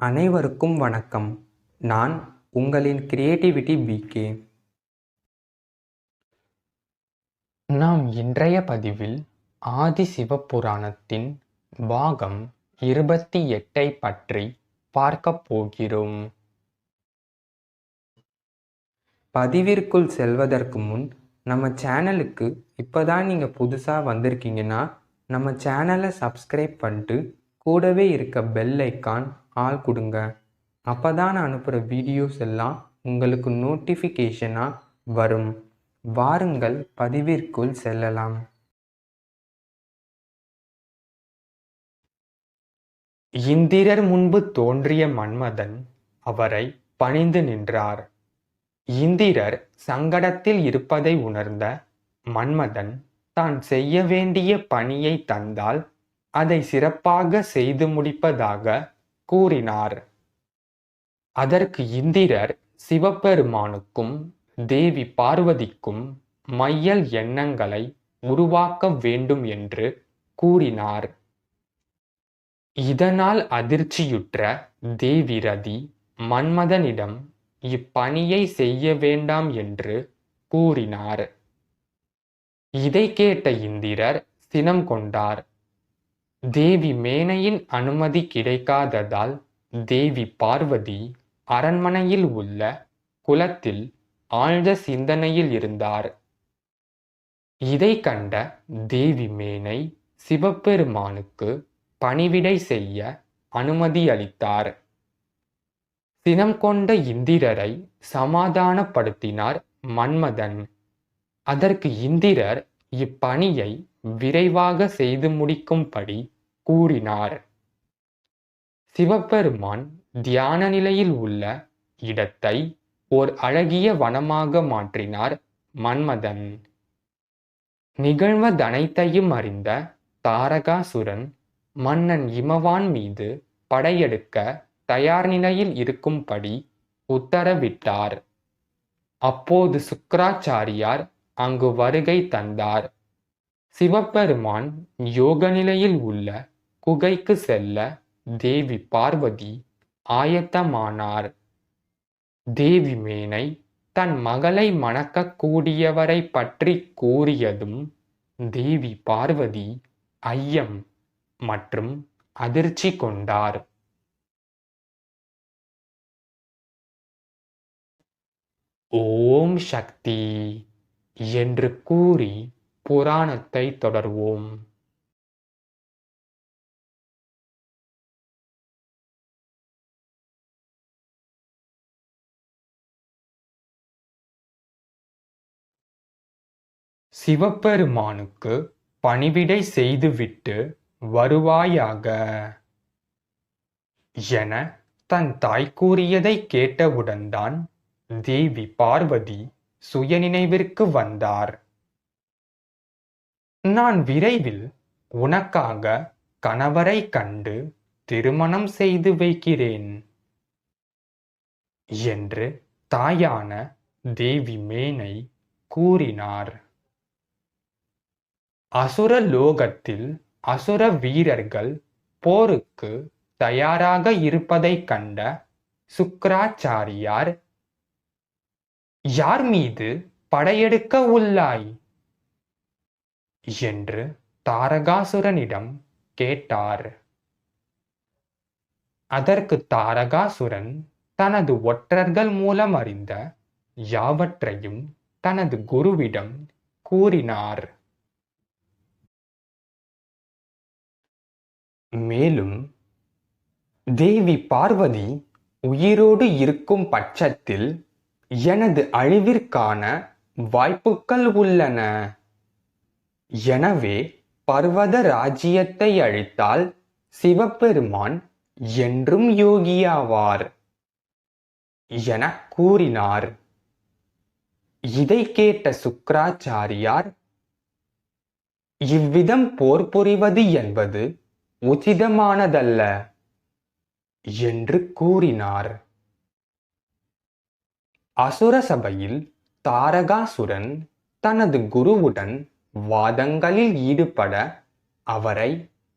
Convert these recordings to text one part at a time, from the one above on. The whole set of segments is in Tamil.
அனைவருக்கும் வணக்கம். நான் உங்களின் கிரியேட்டிவிட்டி பிகே நாம் இன்றைய பதிவில் ஆதி சிவபுராணத்தின் பாகம் இருபத்தி எட்டை பற்றி பார்க்கப் போகிறோம். பதிவிற்குள் செல்வதற்கு முன் நம்ம சேனலுக்கு இப்போதான் நீங்கள் புதுசாக வந்திருக்கீங்கன்னா நம்ம சேனலை சப்ஸ்கிரைப் பண்ணிட்டு கூடவே இருக்க பெல் ஐக்கான் ஆள் கொடுங்க. அப்போ தான் நான் அனுப்புகிற வீடியோஸ் எல்லாம் உங்களுக்கு நோட்டிஃபிகேஷனாக வரும். வாருங்கள் பதிவிற்குள் செல்லலாம். இந்திரர் முன்பு தோன்றிய மன்மதன் அவரை பணிந்து நின்றார். இந்திரர் சங்கடத்தில் இருப்பதை உணர்ந்த மன்மதன் தான் செய்ய வேண்டிய பணியை தந்தால் அதை சிறப்பாக செய்து முடிப்பதாக கூறினார். அதற்கு இந்திரர் சிவபெருமானுக்கும் தேவி பார்வதிக்கும் மையல் எண்ணங்களை உருவாக்க வேண்டும் என்று கூறினார். இதனால் அதிர்ச்சியுற்ற தேவி ரதி மன்மதனிடம் இப்பணியை செய்ய வேண்டாம் என்று கூறினார். இதை கேட்ட இந்திரர் சினம் கொண்டார். தேவி மேனையின் அனுமதி கிடைக்காததால் தேவி பார்வதி அரண்மனையில் உள்ள குலத்தில் ஆழ்ந்த சிந்தனையில் இருந்தார். இதை கண்ட தேவி மேனை சிவபெருமானுக்கு பணிவிடை செய்ய அனுமதி அளித்தார். சினம் கொண்ட இந்திரரை சமாதானப்படுத்தினார் மன்மதன். அதற்கு இந்திரர் இப்பணியை விரைவாக செய்து முடிக்கும்படி கூறினார். சிவபெருமான் தியான நிலையில் உள்ள இடத்தை ஓர் அழகிய வனமாக மாற்றினார் மன்மதன். நிகழ்வதனைத்தையும் அறிந்த தாரகாசுரன் மன்னன் இமவான் மீது படையெடுக்க தயார் நிலையில் இருக்கும்படி உத்தரவிட்டார். அப்போது சுக்கராச்சாரியார் அங்கு வருகை தந்தார். சிவபெருமான் யோக நிலையில் உள்ள குகைக்கு செல்ல தேவி பார்வதி ஆயத்தமானார். தேவி மேனை தன் மகளை மணக்கக்கூடியவரை பற்றி கூறியதும் தேவி பார்வதி ஐயம் மற்றும் அதிர்ச்சி கொண்டார். ஓம் சக்தி. என்று கூறி புராணத்தை தொடர்வோம். சிவபெருமானுக்கு பணிவிடை செய்துவிட்டு வருவாயாக. என தன் தாய் கூறியதை கேட்டவுடன்தான் தேவி பார்வதி சுயநினைவிற்கு வந்தார். நான் விரைவில் உனக்காக கணவரை கண்டு திருமணம் செய்து வைக்கிறேன் என்று தாயான தேவி மேனை கூறினார். அசுர லோகத்தில் அசுர வீரர்கள் போருக்கு தயாராக இருப்பதைக் கண்ட சுக்கராச்சாரியார் யார் மீது படையெடுக்க உள்ளாய்? என்று தாரகாசுரனிடம் கேட்டார். அதற்கு தாரகாசுரன் தனது ஒற்றர்கள் மூலம் அறிந்த யாவற்றையும் தனது குருவிடம் கூறினார். மேலும் தேவி பார்வதி உயிரோடு இருக்கும் பட்சத்தில் எனது அழிவிற்கான வாய்ப்புகள் உள்ளன. எனவே பர்வத ராஜ்யத்தை அழித்தால் சிவபெருமான் என்றும் யோகியாவார் என கூறினார். இதை கேட்ட சுக்கராச்சாரியார் இவ்விதம் போர் புரிவது என்பது உச்சிதமானதல்ல என்று கூறினார். அசுர சபையில் தாரகாசுரன் தனது குருவுடன் வாதங்களில் ஈடுபட அவரை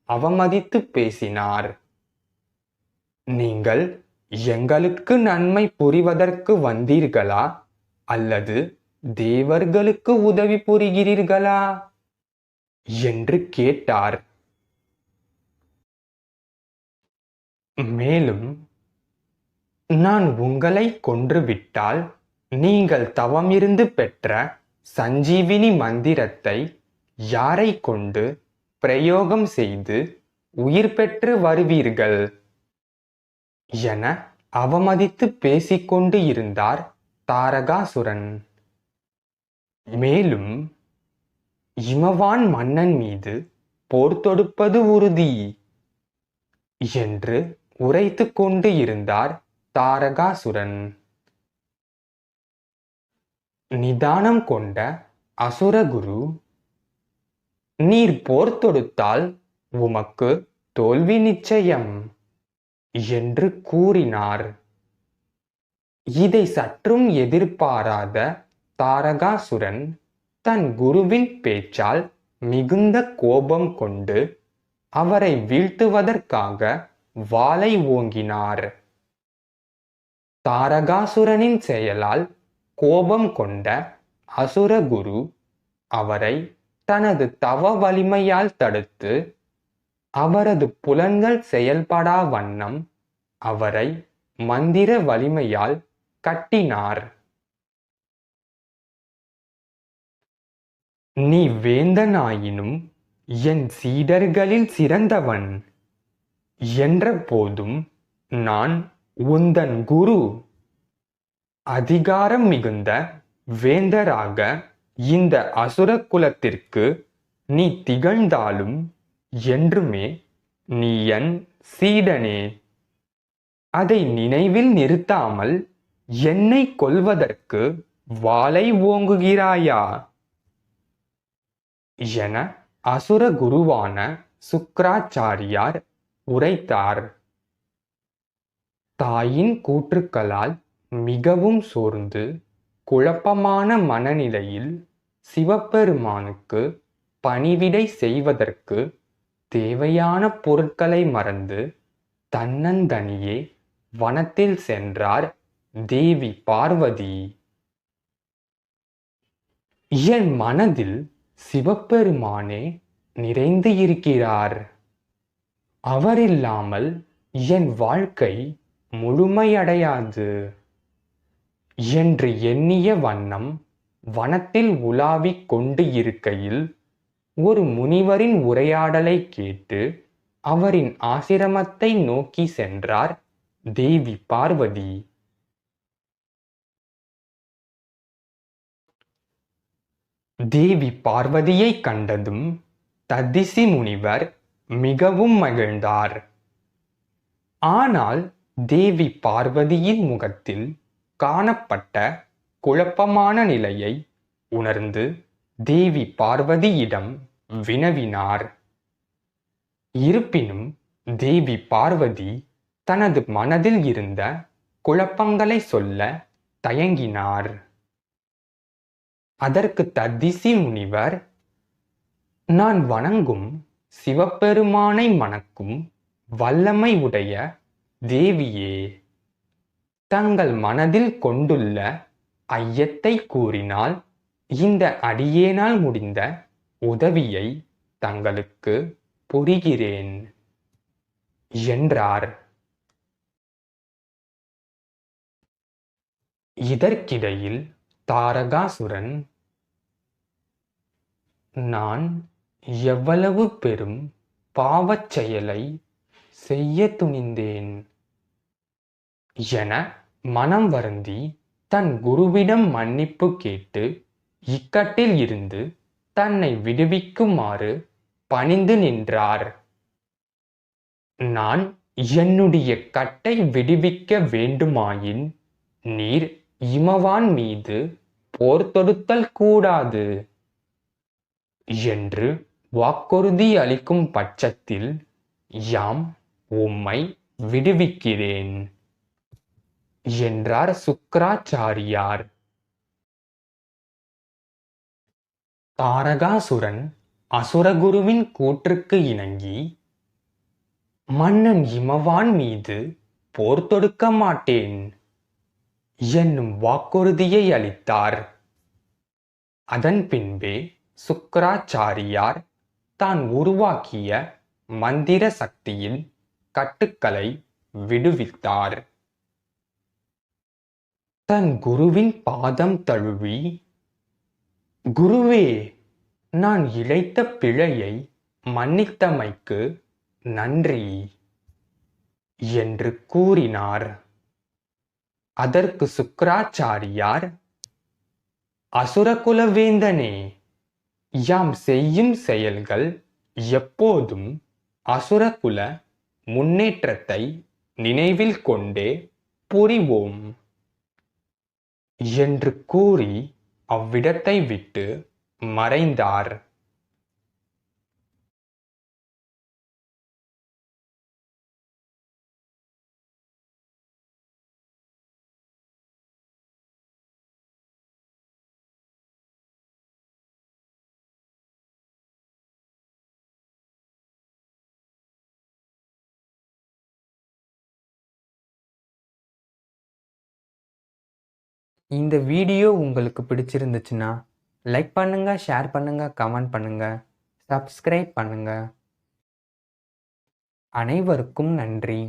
அவமதித்து பேசினார். நீங்கள் எங்களுக்கு நன்மை புரிவதற்கு வந்தீர்களா? அல்லது தேவர்களுக்கு உதவி புரிகிறீர்களா என்று கேட்டார். மேலும் நான் உங்களை கொன்றுவிட்டால் நீங்கள் தவமிருந்து பெற்ற சஞ்சீவினி மந்திரத்தை யாரை கொண்டு பிரயோகம் செய்து உயிர் பெற்று வருவீர்கள்? என அவமதித்து பேசிக்கொண்டு இருந்தார் தாரகாசுரன். மேலும் இமவான் மன்னன் மீது போர் தொடுப்பது உறுதி என்று உரைத்து கொண்டு இருந்தார் தாரகாசுரன். நிதானம் கொண்ட அசுரகுரு நீர் போர் தொடுத்தால் உமக்கு தோல்வி நிச்சயம் என்று கூறினார். இதை சற்றும் எதிர்பாராத தாரகாசுரன் தன் குருவின் பேச்சால் மிகுந்த கோபம் கொண்டு அவரை வீழ்த்துவதற்காக வாளை ஓங்கினார். தாரகாசுரனின் செயலால் கோபம் கொண்ட அசுரகுரு அவரை தனது தவ வலிமையால் தடுத்து அவரது புலன்கள் செயல்படா வண்ணம் அவரை மந்திர வலிமையால் கட்டினார். நீ வேந்தனாயினும் என் சீடர்களில் சிறந்தவன் என்ற போதும் நான் உந்தன் குரு அதிகாரம் மிகுந்த வேந்தராக இந்த அசுர குலத்திற்கு நீ திகழ்ந்தாலும் என்றுமே நீ என் சீடனே. அதை நினைவில் நிறுத்தாமல் என்னை கொல்வதற்கு வாளை ஓங்குகிறாயா? என அசுர குருவான சுக்ராச்சாரியார் உரைத்தார். தாயின் கூற்றுக்களால் மிகவும் சோர்ந்து குழப்பமான மனநிலையில் சிவபெருமானுக்கு பணிவிடை செய்வதற்கு தேவையான பொருட்களை மறந்து தன்னந்தனியே வனத்தில் சென்றார் தேவி பார்வதி. என் மனதில் சிவபெருமானே நிறைந்து இருக்கிறார். அவரில்லாமல் என் வாழ்க்கை முழுமையடையாது. என்று எண்ணிய வண்ணம் வனத்தில் உலாவிக் கொண்டு இருக்கையில் ஒரு முனிவரின் உரையாடலை கேட்டு அவரின் ஆசிரமத்தை நோக்கி சென்றார் தேவி பார்வதி. தேவி பார்வதியை கண்டதும் ததிசி முனிவர் மிகவும் மகிழ்ந்தார். ஆனால் தேவி பார்வதியின் முகத்தில் காணப்பட்ட குழப்பமான நிலையை உணர்ந்து தேவி பார்வதியிடம் வினவினார். இருப்பினும் தேவி பார்வதி தனது மனதில் இருந்த குழப்பங்களை சொல்ல தயங்கினார். அதற்கு தத்திசி முனிவர் நான் வணங்கும் சிவபெருமானை மணக்கும் வல்லமை உடைய தேவியே தங்கள் மனதில் கொண்டுள்ள ஐயத்தை கூறினால் இந்த அடியேனால் முடிந்த உதவியை தங்களுக்கு புரிகிறேன் என்றார். இதற்கிடையில் தாரகாசுரன் நான் எவ்வளவு பெரும் பாவச் செயலை செய்ய துணிந்தேன். என மனம் வருந்தி தன் குருவிடம் மன்னிப்பு கேட்டு இக்கட்டில் இருந்து தன்னை விடுவிக்குமாறு பணிந்து நின்றார். நான் என்னுடைய கட்டை விடுவிக்க வேண்டுமாயின் நீர் இமவான் மீது போர் தொடுத்தல் கூடாது என்று வாக்குறுதி அளிக்கும் பட்சத்தில் யாம் உம்மை விடுவிக்கிறேன். என்றார் சுக்கராச்சாரியார். தாரகாசுரன் அசுரகுருவின் கூற்றுக்கு இணங்கி மன்னன் இமவான் மீது போர் தொடுக்க மாட்டேன் என்னும் வாக்குறுதியை அளித்தார். அதன் பின்பே சுக்கராச்சாரியார் தான் உருவாக்கிய மந்திர சக்தியில் கட்டுக்களை விடுவித்தார். தன் குருவின் பாதம் தழுவி குருவே நான் இழைத்த பிழையை மன்னித்தமைக்கு நன்றி என்று கூறினார். அதற்கு சுக்கராச்சாரியார் அசுரகுலவேந்தனே யாம் செய்யும் செயல்கள் எப்போதும் அசுரகுல முன்னேற்றத்தை நினைவில் கொண்டே புரிவோம். என்று கூறி அவ்விடத்தை விட்டு மறைந்தார். இந்த வீடியோ உங்களுக்கு பிடிச்சிருந்துச்சுன்னா லைக் பண்ணுங்கள் ஷேர் பண்ணுங்க கமெண்ட் பண்ணுங்கள் சப்ஸ்கிரைப் பண்ணுங்கள் அனைவருக்கும் நன்றி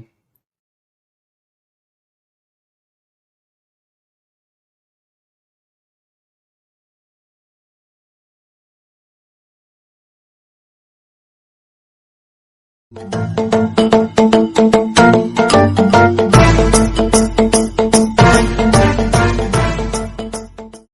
Thank you.